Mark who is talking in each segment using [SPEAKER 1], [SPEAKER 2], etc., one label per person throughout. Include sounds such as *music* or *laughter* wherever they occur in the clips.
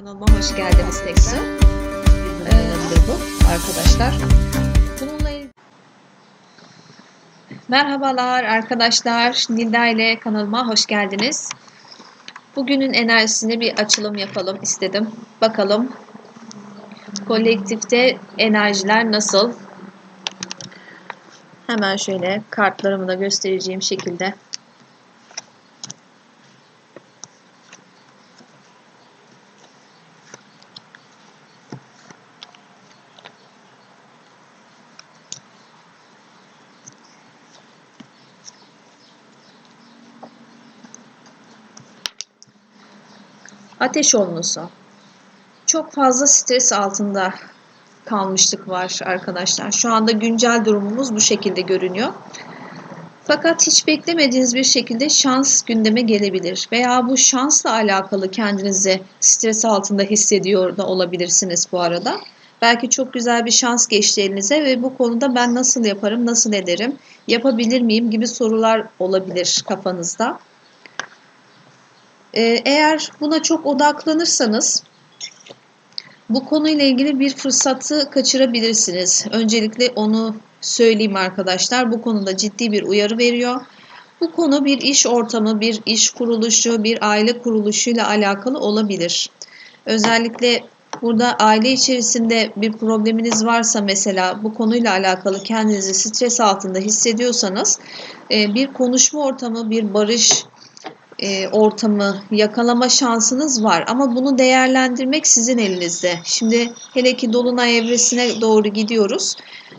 [SPEAKER 1] Kanalıma hoş geldiniz tekrar. Ee, bu arkadaşlar. Bununla Merhabalar arkadaşlar. Nilda ile kanalıma hoş geldiniz. Bugünün enerjisine bir açılım yapalım istedim. Bakalım kolektifte enerjiler nasıl? Hemen şöyle kartlarımı da göstereceğim şekilde Ateş olması. Çok fazla stres altında kalmışlık var arkadaşlar. Şu anda güncel durumumuz bu şekilde görünüyor. Fakat hiç beklemediğiniz bir şekilde şans gündeme gelebilir veya bu şansla alakalı kendinizi stres altında hissediyor da olabilirsiniz bu arada. Belki çok güzel bir şans geçti elinize ve bu konuda ben nasıl yaparım, nasıl ederim, yapabilir miyim gibi sorular olabilir kafanızda. Ee, Eğer buna çok odaklanırsanız bu konuyla ilgili bir fırsatı kaçırabilirsiniz. Öncelikle onu söyleyeyim arkadaşlar. Bu konuda ciddi bir uyarı veriyor. Bu konu bir iş ortamı, bir iş kuruluşu, bir aile kuruluşuyla alakalı olabilir. Özellikle burada aile içerisinde bir probleminiz varsa mesela bu konuyla alakalı kendinizi stres altında hissediyorsanız e, bir konuşma ortamı, bir barış e, ortamı yakalama şansınız var ama bunu değerlendirmek sizin elinizde. Şimdi hele ki dolunay evresine doğru gidiyoruz.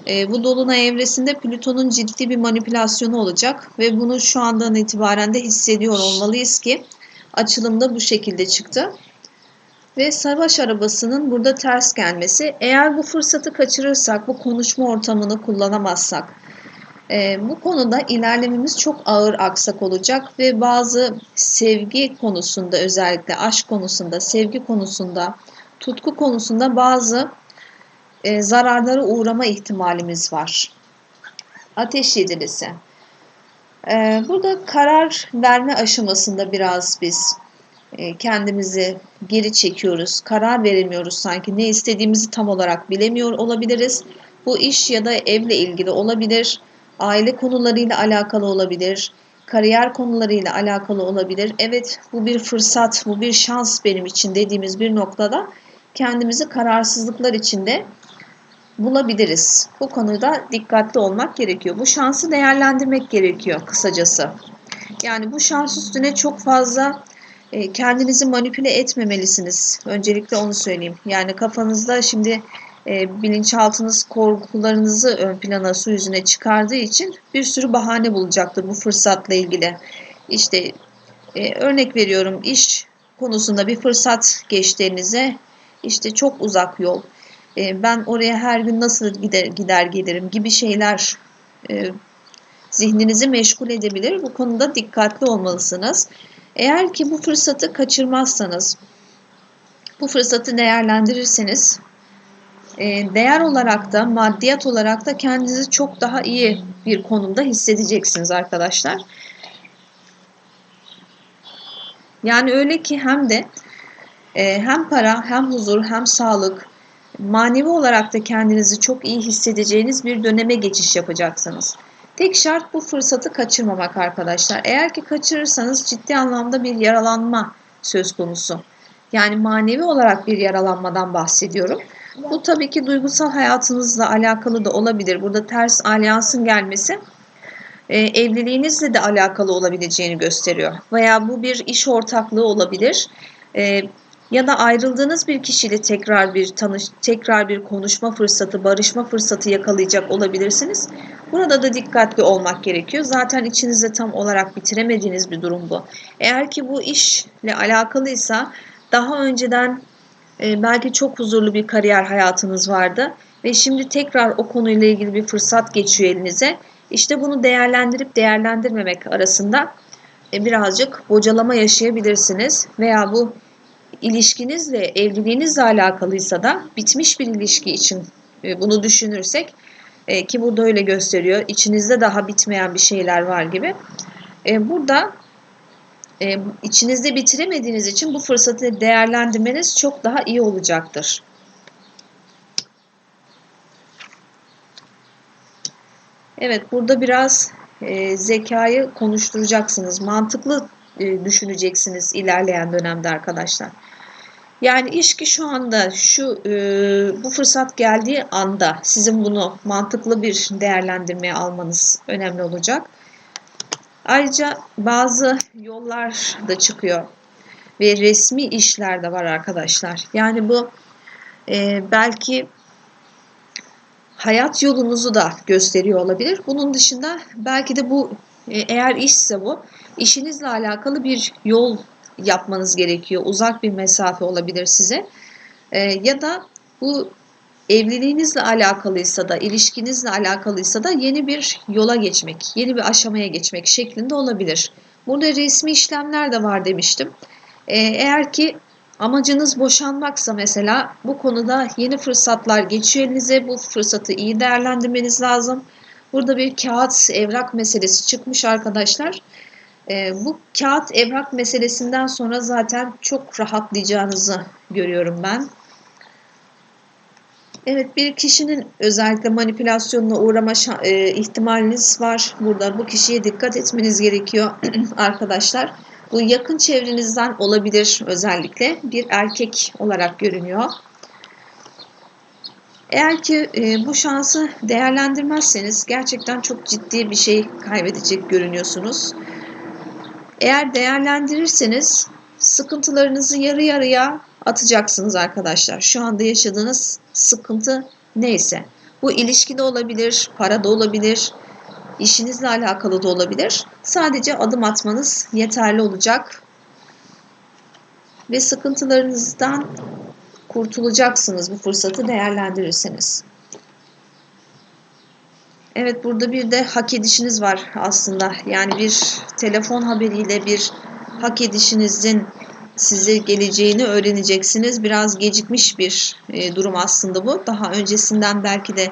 [SPEAKER 1] E, bu dolunay evresinde Plüton'un ciddi bir manipülasyonu olacak ve bunu şu andan itibaren de hissediyor olmalıyız ki açılımda bu şekilde çıktı. Ve savaş arabasının burada ters gelmesi. Eğer bu fırsatı kaçırırsak, bu konuşma ortamını kullanamazsak, e, bu konuda ilerlememiz çok ağır aksak olacak ve bazı sevgi konusunda özellikle aşk konusunda, sevgi konusunda, tutku konusunda bazı e, zararlara uğrama ihtimalimiz var. Ateş yedilisi. E, burada karar verme aşamasında biraz biz e, kendimizi geri çekiyoruz. Karar veremiyoruz sanki. Ne istediğimizi tam olarak bilemiyor olabiliriz. Bu iş ya da evle ilgili olabilir aile konularıyla alakalı olabilir, kariyer konularıyla alakalı olabilir. Evet bu bir fırsat, bu bir şans benim için dediğimiz bir noktada kendimizi kararsızlıklar içinde bulabiliriz. Bu konuda dikkatli olmak gerekiyor. Bu şansı değerlendirmek gerekiyor kısacası. Yani bu şans üstüne çok fazla e, kendinizi manipüle etmemelisiniz. Öncelikle onu söyleyeyim. Yani kafanızda şimdi e, bilinçaltınız korkularınızı ön plana su yüzüne çıkardığı için bir sürü bahane bulacaktır bu fırsatla ilgili. İşte e, örnek veriyorum iş konusunda bir fırsat geçtiğinize işte çok uzak yol. E, ben oraya her gün nasıl gider, gider gelirim gibi şeyler e, zihninizi meşgul edebilir. Bu konuda dikkatli olmalısınız. Eğer ki bu fırsatı kaçırmazsanız, bu fırsatı değerlendirirseniz değer olarak da maddiyat olarak da kendinizi çok daha iyi bir konumda hissedeceksiniz arkadaşlar. Yani öyle ki hem de e, hem para hem huzur hem sağlık manevi olarak da kendinizi çok iyi hissedeceğiniz bir döneme geçiş yapacaksınız. Tek şart bu fırsatı kaçırmamak arkadaşlar. Eğer ki kaçırırsanız ciddi anlamda bir yaralanma söz konusu. Yani manevi olarak bir yaralanmadan bahsediyorum. Bu tabii ki duygusal hayatınızla alakalı da olabilir. Burada ters alyansın gelmesi e, evliliğinizle de alakalı olabileceğini gösteriyor. Veya bu bir iş ortaklığı olabilir. E, ya da ayrıldığınız bir kişiyle tekrar bir tanış, tekrar bir konuşma fırsatı, barışma fırsatı yakalayacak olabilirsiniz. Burada da dikkatli olmak gerekiyor. Zaten içinizde tam olarak bitiremediğiniz bir durum bu. Eğer ki bu işle alakalıysa daha önceden e, belki çok huzurlu bir kariyer hayatınız vardı ve şimdi tekrar o konuyla ilgili bir fırsat geçiyor elinize. İşte bunu değerlendirip değerlendirmemek arasında e, birazcık bocalama yaşayabilirsiniz veya bu ilişkinizle, evliliğinizle alakalıysa da bitmiş bir ilişki için e, bunu düşünürsek ki burada öyle gösteriyor. İçinizde daha bitmeyen bir şeyler var gibi. Burada e, içinizde bitiremediğiniz için bu fırsatı değerlendirmeniz çok daha iyi olacaktır. Evet, burada biraz e, zekayı konuşturacaksınız. Mantıklı e, düşüneceksiniz ilerleyen dönemde arkadaşlar. Yani iş ki şu anda şu e, bu fırsat geldiği anda sizin bunu mantıklı bir değerlendirmeye almanız önemli olacak. Ayrıca bazı yollar da çıkıyor ve resmi işler de var arkadaşlar. Yani bu e, belki hayat yolunuzu da gösteriyor olabilir. Bunun dışında belki de bu e, eğer işse bu işinizle alakalı bir yol yapmanız gerekiyor. Uzak bir mesafe olabilir size. E, ya da bu evliliğinizle alakalıysa da ilişkinizle alakalıysa da yeni bir yola geçmek, yeni bir aşamaya geçmek şeklinde olabilir. Burada resmi işlemler de var demiştim. E, eğer ki Amacınız boşanmaksa mesela bu konuda yeni fırsatlar geçiyor elinize. Bu fırsatı iyi değerlendirmeniz lazım. Burada bir kağıt evrak meselesi çıkmış arkadaşlar. E, bu kağıt evrak meselesinden sonra zaten çok rahatlayacağınızı görüyorum ben. Evet bir kişinin özellikle manipülasyonuna uğrama e, ihtimaliniz var. Burada bu kişiye dikkat etmeniz gerekiyor *clears throat* arkadaşlar. Bu yakın çevrenizden olabilir özellikle. Bir erkek olarak görünüyor. Eğer ki e, bu şansı değerlendirmezseniz gerçekten çok ciddi bir şey kaybedecek görünüyorsunuz. Eğer değerlendirirseniz sıkıntılarınızı yarı yarıya atacaksınız arkadaşlar. Şu anda yaşadığınız sıkıntı neyse. Bu ilişkide olabilir, para da olabilir, işinizle alakalı da olabilir. Sadece adım atmanız yeterli olacak. Ve sıkıntılarınızdan kurtulacaksınız bu fırsatı değerlendirirseniz. Evet burada bir de hak edişiniz var aslında. Yani bir telefon haberiyle bir hak edişinizin size geleceğini öğreneceksiniz. Biraz gecikmiş bir e, durum aslında bu. Daha öncesinden belki de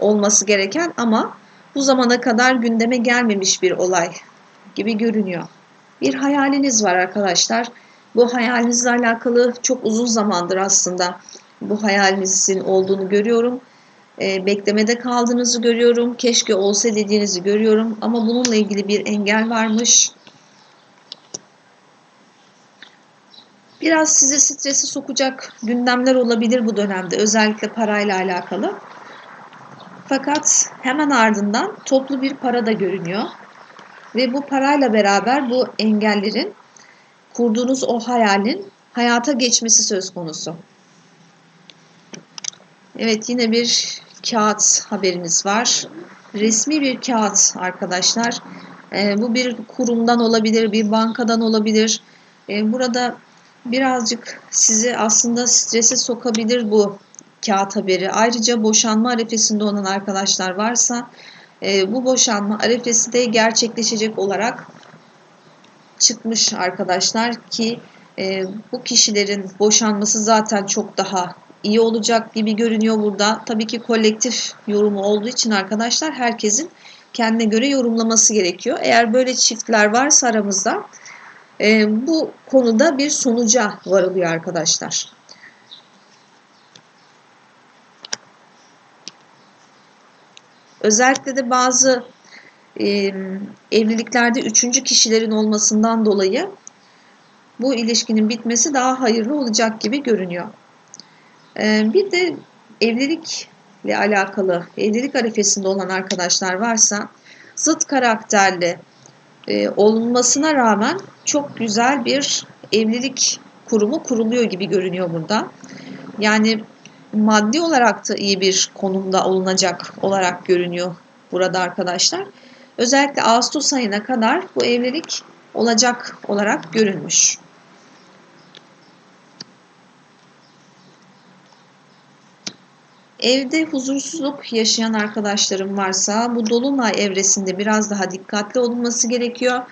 [SPEAKER 1] olması gereken ama bu zamana kadar gündeme gelmemiş bir olay gibi görünüyor. Bir hayaliniz var arkadaşlar. Bu hayalinizle alakalı çok uzun zamandır aslında bu hayalinizin olduğunu görüyorum. E, beklemede kaldığınızı görüyorum. Keşke olsa dediğinizi görüyorum. Ama bununla ilgili bir engel varmış. Biraz sizi stresi sokacak gündemler olabilir bu dönemde. Özellikle parayla alakalı. Fakat hemen ardından toplu bir para da görünüyor. Ve bu parayla beraber bu engellerin kurduğunuz o hayalin hayata geçmesi söz konusu. Evet yine bir kağıt haberiniz var. Resmi bir kağıt arkadaşlar. Ee, bu bir kurumdan olabilir, bir bankadan olabilir. Ee, burada birazcık sizi aslında strese sokabilir bu kağıt haberi. Ayrıca boşanma arefesinde olan arkadaşlar varsa e, bu boşanma arefesi de gerçekleşecek olarak çıkmış arkadaşlar ki e, bu kişilerin boşanması zaten çok daha iyi olacak gibi görünüyor burada. Tabii ki kolektif yorumu olduğu için arkadaşlar herkesin kendine göre yorumlaması gerekiyor. Eğer böyle çiftler varsa aramızda e, bu konuda bir sonuca varılıyor arkadaşlar. Özellikle de bazı e, evliliklerde üçüncü kişilerin olmasından dolayı bu ilişkinin bitmesi daha hayırlı olacak gibi görünüyor. E, bir de evlilikle alakalı, evlilik arifesinde olan arkadaşlar varsa zıt karakterli e, olunmasına rağmen çok güzel bir evlilik kurumu kuruluyor gibi görünüyor burada. Yani maddi olarak da iyi bir konumda olunacak olarak görünüyor burada arkadaşlar. Özellikle Ağustos ayına kadar bu evlilik olacak olarak görünmüş. Evde huzursuzluk yaşayan arkadaşlarım varsa bu dolunay evresinde biraz daha dikkatli olunması gerekiyor.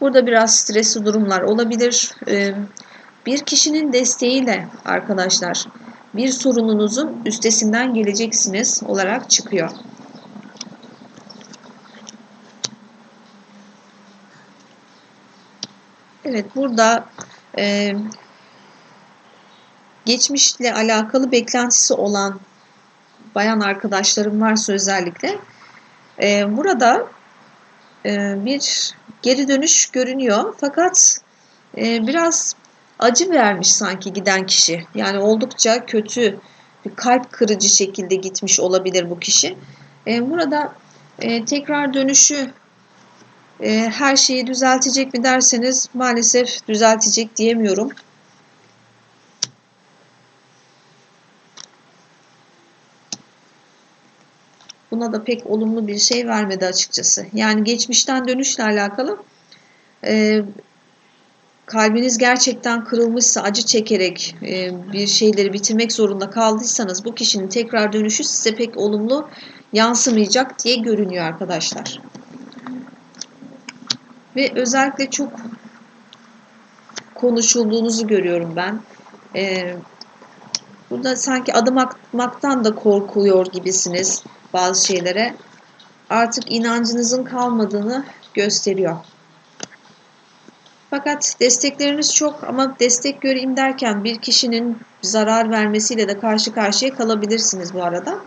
[SPEAKER 1] Burada biraz stresli durumlar olabilir. Ee, bir kişinin desteğiyle arkadaşlar bir sorununuzun üstesinden geleceksiniz olarak çıkıyor. Evet burada e, geçmişle alakalı beklentisi olan bayan arkadaşlarım varsa özellikle e, burada e, bir geri dönüş görünüyor. Fakat e, biraz acı vermiş sanki giden kişi. Yani oldukça kötü bir kalp kırıcı şekilde gitmiş olabilir bu kişi. E, burada e, tekrar dönüşü e, her şeyi düzeltecek mi derseniz maalesef düzeltecek diyemiyorum. Buna da pek olumlu bir şey vermedi açıkçası. Yani geçmişten dönüşle alakalı e, kalbiniz gerçekten kırılmışsa, acı çekerek e, bir şeyleri bitirmek zorunda kaldıysanız bu kişinin tekrar dönüşü size pek olumlu yansımayacak diye görünüyor arkadaşlar. Ve özellikle çok konuşulduğunuzu görüyorum ben. E, burada sanki adım atmaktan da korkuyor gibisiniz bazı şeylere. Artık inancınızın kalmadığını gösteriyor. Fakat destekleriniz çok ama destek göreyim derken bir kişinin zarar vermesiyle de karşı karşıya kalabilirsiniz bu arada.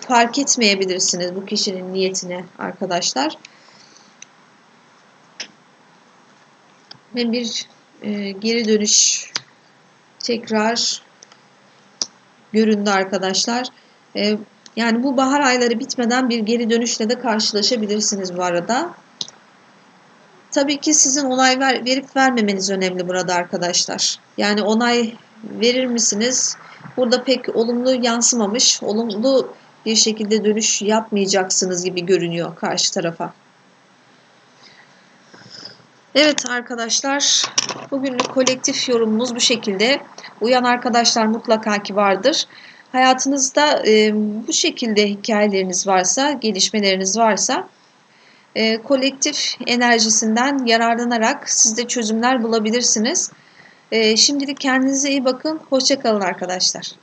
[SPEAKER 1] Fark etmeyebilirsiniz bu kişinin niyetini arkadaşlar. Ve bir e, geri dönüş tekrar göründü arkadaşlar. E, yani bu bahar ayları bitmeden bir geri dönüşle de karşılaşabilirsiniz bu arada. Tabii ki sizin onay ver, verip vermemeniz önemli burada arkadaşlar. Yani onay verir misiniz? Burada pek olumlu yansımamış. Olumlu bir şekilde dönüş yapmayacaksınız gibi görünüyor karşı tarafa. Evet arkadaşlar, bugünlük kolektif yorumumuz bu şekilde. Uyan arkadaşlar mutlaka ki vardır. Hayatınızda e, bu şekilde hikayeleriniz varsa, gelişmeleriniz varsa e, kolektif enerjisinden yararlanarak siz de çözümler bulabilirsiniz. E, şimdilik kendinize iyi bakın. Hoşçakalın arkadaşlar.